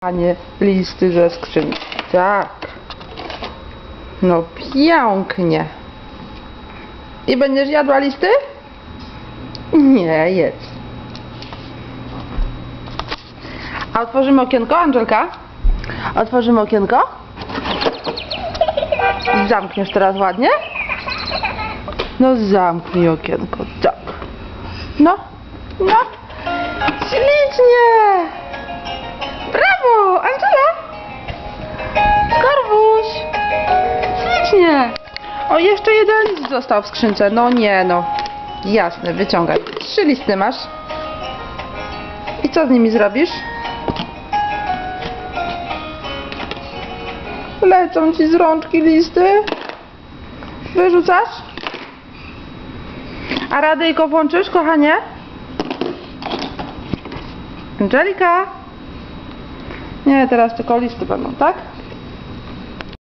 a nie listy ze skrzynki. Tak. No pięknie. I będziesz jadła listy? Nie, jedz. A otworzymy okienko, Angelka? Otworzymy okienko? Zamkniesz teraz ładnie? No zamknij okienko, tak. No, no. Ślicznie! O, jeszcze jeden list został w skrzynce. No nie, no. Jasne, wyciągaj. Trzy listy masz. I co z nimi zrobisz? Lecą ci z rączki listy. Wyrzucasz? A radyjko włączysz, kochanie? Angelika? Nie, teraz tylko listy będą, tak?